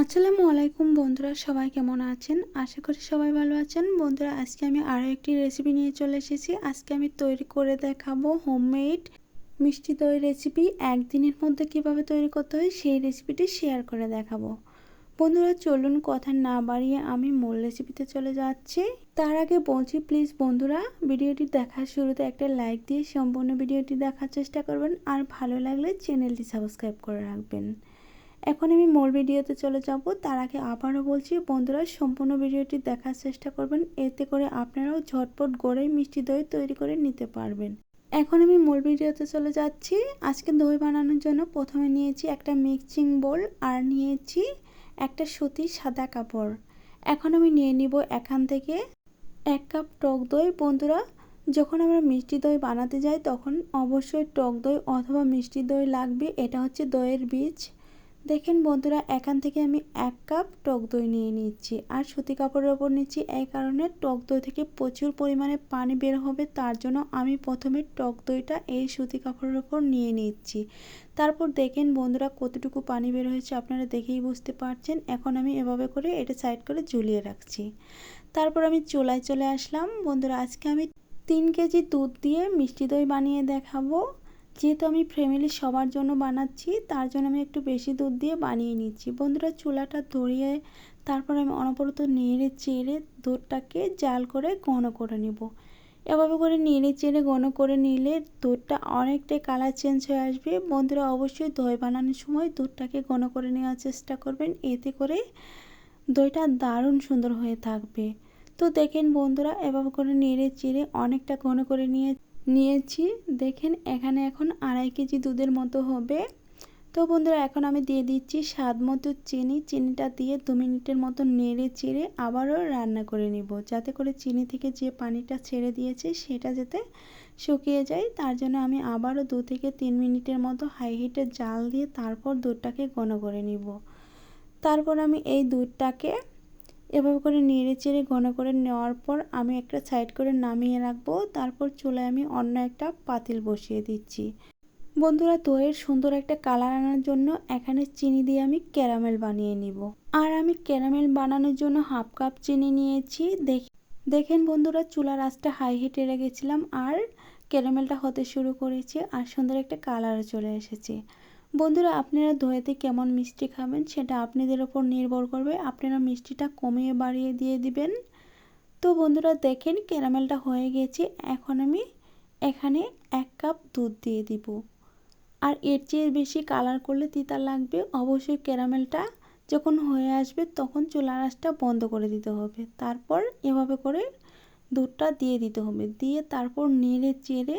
আসসালামু আলাইকুম বন্ধুরা, সবাই কেমন আছেন? আশা করি সবাই ভালো আছেন। বন্ধুরা, আজকে আমি আরও একটি রেসিপি নিয়ে চলে এসেছি। আজকে আমি তৈরি করে দেখাবো হোমমেড মিষ্টি দই রেসিপি একদিনের মধ্যে কীভাবে তৈরি করতে হয় সেই রেসিপিটি শেয়ার করে দেখাবো। বন্ধুরা, চলুন কথা না বাড়িয়ে আমি মূল রেসিপিতে চলে যাচ্ছি। তার আগে বলছি প্লিজ বন্ধুরা, ভিডিওটি দেখার শুরুতে একটা লাইক দিয়ে সম্পূর্ণ ভিডিওটি দেখার চেষ্টা করবেন। আর ভালো লাগলে চ্যানেলটি সাবস্ক্রাইব করে রাখবেন। এখন আমি মূল ভিডিওতে চলে যাব। তার আগে আবারও বলছি, বন্ধুরা, সম্পূর্ণ ভিডিওটি দেখার চেষ্টা করবেন। এতে করে আপনারাও ঝটপট গড়ে মিষ্টি দই তৈরি করে নিতে পারবেন। এখন আমি মূল ভিডিওতে চলে যাচ্ছি। আজকে দই বানানোর জন্য প্রথমে নিয়েছি একটা মিক্সিং বোল আর নিয়েছি একটা সুতি সাদা কাপড়। এখন আমি নিয়ে নিব এখান থেকে এক কাপ টক দই। বন্ধুরা, যখন আমরা মিষ্টি দই বানাতে যাই, তখন অবশ্যই টক দই অথবা মিষ্টি দই লাগবে। এটা হচ্ছে দইয়ের বীজ। দেখেন বন্ধুরা, এখান থেকে আমি এক কাপ টক দই নিয়ে নিচ্ছি। আর সুতি কাপড়ের ওপর নিচ্ছি, এই কারণে টক দই থেকে প্রচুর পরিমাণে পানি বের হবে, তার জন্য আমি প্রথমে টক দইটা এই সুতি কাপড়ের ওপর নিয়ে নিচ্ছি। তারপর দেখেন বন্ধুরা, কতটুকু পানি বের হয়েছে আপনারা দেখেই বুঝতে পারছেন। এখন আমি এভাবে করে এটা সাইড করে ঝুলিয়ে রাখছি। তারপর আমি চোলায় চলে আসলাম। বন্ধুরা, আজকে আমি তিন কেজি দুধ দিয়ে মিষ্টি দই বানিয়ে দেখাবো। যেহেতু আমি ফ্যামিলি সবার জন্য বানাচ্ছি, তার জন্য আমি একটু বেশি দুধ দিয়ে বানিয়ে নিচ্ছি। বন্ধুরা, চুলাটা ধরিয়ে তারপর আমি অনবরত নেড়ে চেড়ে দুধটাকে জাল করে ঘন করে নিব। এভাবে করে নেড়ে চেড়ে ঘন করে নিলে দুধটা অনেকটাই কালার চেঞ্জ হয়ে আসবে। বন্ধুরা, অবশ্যই দই বানানোর সময় দুধটাকে ঘন করে নেওয়ার চেষ্টা করবেন। এতে করে দইটা দারুণ সুন্দর হয়ে থাকবে। তো দেখেন বন্ধুরা, এভাবে করে নেড়ে চেড়ে অনেকটা ঘন করে নিয়ে নিয়েছি। দেখেন, এখানে এখন আড়াই কেজি দুধের মতো হবে। তো বন্ধুরা, এখন আমি দিয়ে দিচ্ছি স্বাদ মতো চিনি। চিনিটা দিয়ে দু মিনিটের মতো নেড়ে চেড়ে আবারও রান্না করে নিব। যাতে করে চিনি থেকে যে পানিটা ছেড়ে দিয়েছে, সেটা যাতে শুকিয়ে যায়। তার জন্য আমি আবারও দু থেকে তিন মিনিটের মতো হাই হিটে জাল দিয়ে তারপর দুধটাকে ঘন করে নিব। তারপর আমি এই দুধটাকে এভাবে করে নেড়ে চেড়ে ঘন করে নেওয়ার পর আমি একটা সাইড করে নামিয়ে রাখব। তারপর চুলায় আমি অন্য একটা পাতিল বসিয়ে দিচ্ছি। বন্ধুরা, দইয়ের সুন্দর একটা কালার আনার জন্য এখানে চিনি দিয়ে আমি ক্যারামেল বানিয়ে নিব। আর আমি ক্যারামেল বানানোর জন্য হাফ কাপ চিনি নিয়েছি। দেখেন বন্ধুরা, চুলার আঁচটা হাই হিটে রেখেছিলাম আর ক্যারামেলটা হতে শুরু করেছে আর সুন্দর একটা কালারও চলে এসেছে। বন্ধুরা, আপনারা দইতে কেমন মিষ্টি খাবেন সেটা আপনাদের ওপর নির্ভর করবে। আপনারা মিষ্টিটা কমিয়ে বাড়িয়ে দিয়ে দিবেন। তো বন্ধুরা, দেখেন ক্যারামেলটা হয়ে গেছে। এখন আমি এখানে এক কাপ দুধ দিয়ে দিব। আর এর চেয়ে বেশি কালার করলে তিতা লাগবে। অবশ্যই ক্যারামেলটা যখন হয়ে আসবে তখন চুলার আঁচটা বন্ধ করে দিতে হবে। তারপর এভাবে করে দুধটা দিয়ে দিতে হবে। দিয়ে তারপর নেড়ে চেড়ে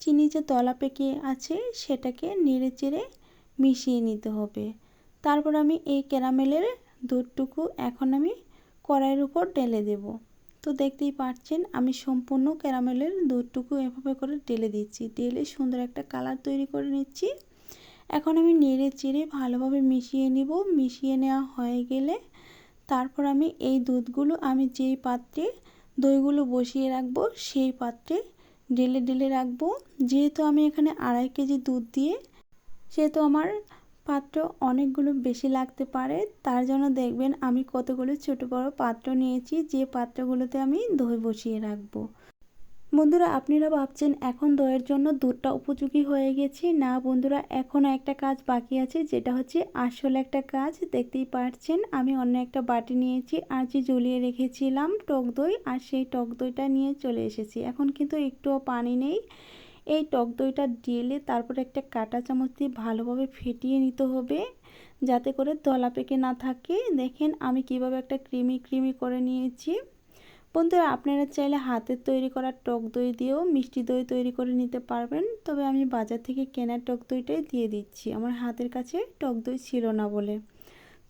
চিনি যে দলা পেকে আছে সেটাকে নেড়ে চেড়ে মিশিয়ে নিতে হবে। তারপর আমি এই ক্যারামেলের দুধটুকু এখন আমি কড়াইয়ের উপর ঢেলে দেব। তো দেখতেই পাচ্ছেন, আমি সম্পূর্ণ ক্যারামেলের দুধটুকু এভাবে করে ঢেলে দিচ্ছি। ঢেলে সুন্দর একটা কালার তৈরি করে নিচ্ছি। এখন আমি নেড়ে চেড়ে ভালোভাবে মিশিয়ে নিব। মিশিয়ে নেওয়া হয়ে গেলে তারপর আমি এই দুধগুলো আমি যেই পাত্রে দইগুলো বসিয়ে রাখব সেই পাত্রে ঢেলে ঢেলে রাখব। যেহেতু আমি এখানে আড়াই কেজি দুধ দিয়ে, সেহেতু আমার পাত্র অনেকগুলো বেশি লাগতে পারে, তার জন্য দেখবেন আমি কতগুলো ছোট বড় পাত্র নিয়েছি, যে পাত্রগুলোতে আমি দই বসিয়ে রাখব। বন্ধুরা, আপনারা ভাবছেন এখন দইয়ের জন্য দুধটা উপযোগী হয়ে গেছে। না বন্ধুরা, এখনও একটা কাজ বাকি আছে, যেটা হচ্ছে আসল একটা কাজ। দেখতেই পাচ্ছেন আমি অন্য একটা বাটি নিয়েছি আর যে জ্বলিয়ে রেখেছিলাম টক দই, আর সেই টক দইটা নিয়ে চলে এসেছি। এখন কিন্তু একটুও পানি নেই। এই টক দইটা ঢেলে তারপরে একটা কাটা চামচ দিয়ে ভালোভাবে ফেটিয়ে নিতে হবে, যাতে করে দলা পেকে না থাকে। দেখেন, আমি কীভাবে একটা ক্রিমি ক্রিমি করে নিয়েছি। বন্ধুরা, আপনারা চাইলে হাতের তৈরি করা টক দই দিয়েও মিষ্টি দই তৈরি করে নিতে পারবেন। তবে আমি বাজার থেকে কেনা টক দইটাই দিয়ে দিচ্ছি। আমার হাতের কাছে টক দই ছিল না বলে।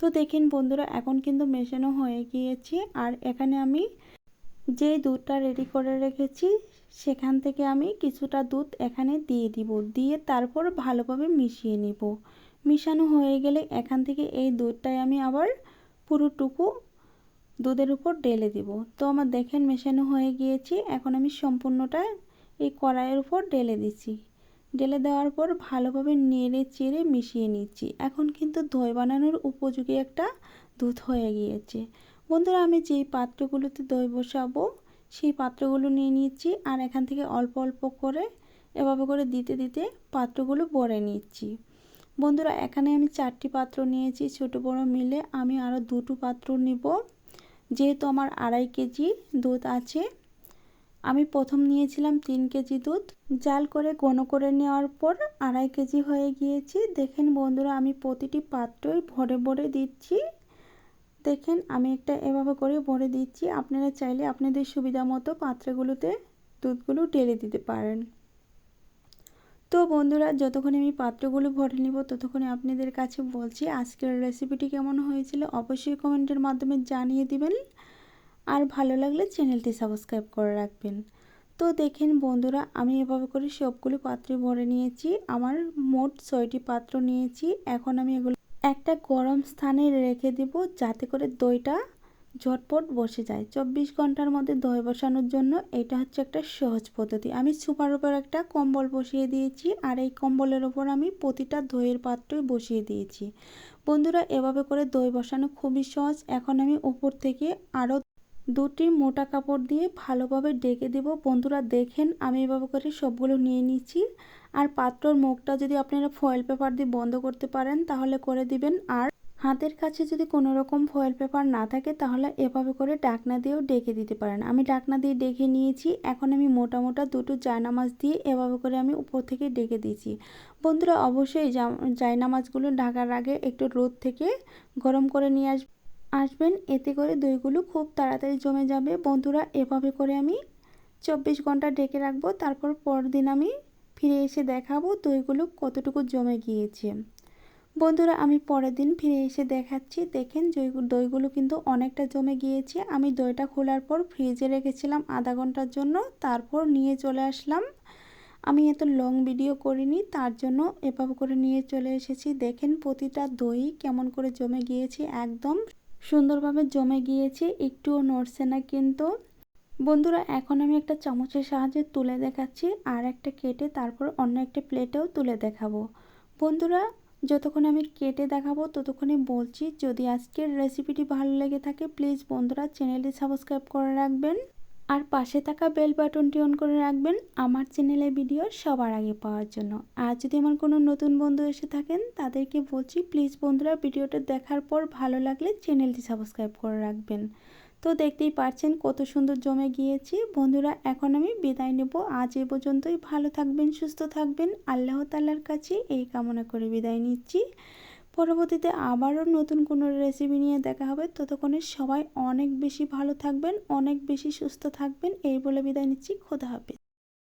তো দেখেন বন্ধুরা, এখন কিন্তু মেশানো হয়ে গিয়েছে। আর এখানে আমি যে দুধটা রেডি করে রেখেছি, সেখান থেকে আমি কিছুটা দুধ এখানে দিয়ে দিব। দিয়ে তারপর ভালোভাবে মিশিয়ে নিব। মিশানো হয়ে গেলে এখান থেকে এই দুধটাই আমি আবার পুরোটুকু দুধের উপর ঢেলে দিব। তো আমার দেখেন মেশানো হয়ে গিয়েছে। এখন আমি সম্পূর্ণটা এই কড়াইয়ের উপর ঢেলে দিচ্ছি। ঢেলে দেওয়ার পর ভালোভাবে নেড়ে চেড়ে মিশিয়ে নিচ্ছি। এখন কিন্তু দই বানানোর উপযোগী একটা দুধ হয়ে গিয়েছে। বন্ধুরা, আমি যেই পাত্রগুলোতে দই বসাবো, সেই পাত্রগুলো নিয়ে নিচ্ছি আর এখান থেকে অল্প অল্প করে এভাবে করে দিতে দিতে পাত্রগুলো ভরে নিচ্ছি। বন্ধুরা, এখানে আমি চারটি পাত্র নিয়েছি, ছোট বড় মিলে। আমি আরও দুটো পাত্র নিব। যেহেতু আমার আড়াই কেজি দুধ আছে, আমি প্রথম নিয়েছিলাম তিন কেজি দুধ। জাল করে ঘন করে নেওয়ার পর আড়াই কেজি হয়ে গিয়েছে। দেখেন বন্ধুরা, আমি প্রতিটি পাত্রই ভরে ভরে দিচ্ছি। দেখেন, আমি একটা এভাবে করে ভরে দিচ্ছি। আপনারা চাইলে আপনাদের সুবিধা মতো পাত্রগুলোতে দুধগুলো ঢেলে দিতে পারেন। তো বন্ধুরা, যতক্ষণ আমি পাত্রগুলো ভরে নিব, ততক্ষণে আপনাদের কাছে বলছি আজকের রেসিপিটি কেমন হয়েছিল। অবশ্যই কমেন্টের মাধ্যমে জানিয়ে দিবেন। আর ভালো লাগলে চ্যানেলটি সাবস্ক্রাইব করে রাখবেন। তো দেখেন বন্ধুরা, আমি এভাবে করে সবগুলো পাত্রে ভরে নিয়েছি। আমার মোট ছয়টি পাত্র নিয়েছি। এখন আমি এগুলো একটা গরম স্থানে রেখে দেব, যাতে করে দইটা ঝটপট বসে যায়। চব্বিশ ঘণ্টার মধ্যে দই বসানোর জন্য এটা হচ্ছে একটা সহজ পদ্ধতি। আমি সুপার উপর একটা কম্বল বসিয়ে দিয়েছি আর এই কম্বলের ওপর আমি প্রতিটা দইয়ের পাত্রই বসিয়ে দিয়েছি। বন্ধুরা, এভাবে করে দই বসানো খুবই সহজ। এখন আমি উপর থেকে আরও দুটি মোটা কাপড় দিয়ে ভালোভাবে ডেকে দেব। বন্ধুরা, দেখেন আমি এভাবে করে সবগুলো নিয়ে নিচ্ছি। আর পাত্রর মুখটা যদি আপনারা ফয়েল পেপার দিয়ে বন্ধ করতে পারেন, তাহলে করে দিবেন। আর হাতের কাছে যদি কোনো রকম ফয়েল পেপার না থাকে, তাহলে এভাবে করে ডাকনা দিয়েও ডেকে দিতে পারেন। আমি ডাকনা দিয়ে ডেকে নিয়েছি, এখন আমি মোটা মোটা দুটো জায়নামাজ দিয়ে এভাবে করে আমি উপর থেকে ডেকে দিয়েছি। বন্ধুরা, অবশ্যই জায়নামাজগুলো ঢাকার আগে একটু রোদ থেকে গরম করে নিয়ে আস, আসবেন। এতে করে দইগুলো খুব তাড়াতাড়ি জমে যাবে। বন্ধুরা, এভাবে করে আমি চব্বিশ ঘণ্টা ডেকে রাখব। তারপর পরদিন আমি ফিরে এসে দেখাবো দইগুলো কতটুকু জমে গিয়েছে। বন্ধুরা, আমি পরের দিন ফিরে এসে দেখাচ্ছি। দেখেন দইগুলো কিন্তু অনেকটা জমে গিয়েছে। আমি দইটা খোলার পর ফ্রিজে রেখেছিলাম আধা ঘণ্টার জন্য। তারপর নিয়ে চলে আসলাম। আমি এত লং ভিডিও করিনি, তার জন্য এভাবে করে নিয়ে চলে এসেছি। দেখেন, প্রতিটা দই কেমন করে জমে গিয়েছে, একদম সুন্দরভাবে জমে গিয়েছে, একটুও নড়ছে না কিন্তু। বন্ধুরা, এখন আমি একটা চামচের সাহায্যে তুলে দেখাচ্ছি, আর একটা কেটে তারপর অন্য একটা প্লেটেও তুলে দেখাবো। বন্ধুরা যতক্ষণ আমি কেটে দেখাবো, ততক্ষণে বলছি, যদি আজকের রেসিপিটি ভালো লেগে থাকে প্লিজ বন্ধুরা চ্যানেলটি সাবস্ক্রাইব করে রাখবেন। আর পাশে থাকা বেল বাটনটি অন করে রাখবেন, আমার চ্যানেলে ভিডিও সবার আগে পাওয়ার জন্য। আর যদি আমার কোনো নতুন বন্ধু এসে থাকেন, তাদেরকে বলছি প্লিজ বন্ধুরা ভিডিওটা দেখার পর ভালো লাগলে চ্যানেলটি সাবস্ক্রাইব করে রাখবেন। তো দেখতেই পারছেন কত সুন্দর জমে গিয়েছে। বন্ধুরা, এখন আমি বিদায় নেব। আজ এ পর্যন্তই। ভালো থাকবেন, সুস্থ থাকবেন। আল্লাহ তাল্লার কাছে এই কামনা করে বিদায় নিচ্ছি। পরবর্তীতে আবারও নতুন কোনো রেসিপি নিয়ে দেখা হবে। ততক্ষণে সবাই অনেক বেশি ভালো থাকবেন, অনেক বেশি সুস্থ থাকবেন। এই বলে বিদায় নিচ্ছি। খোদা হাফেজ।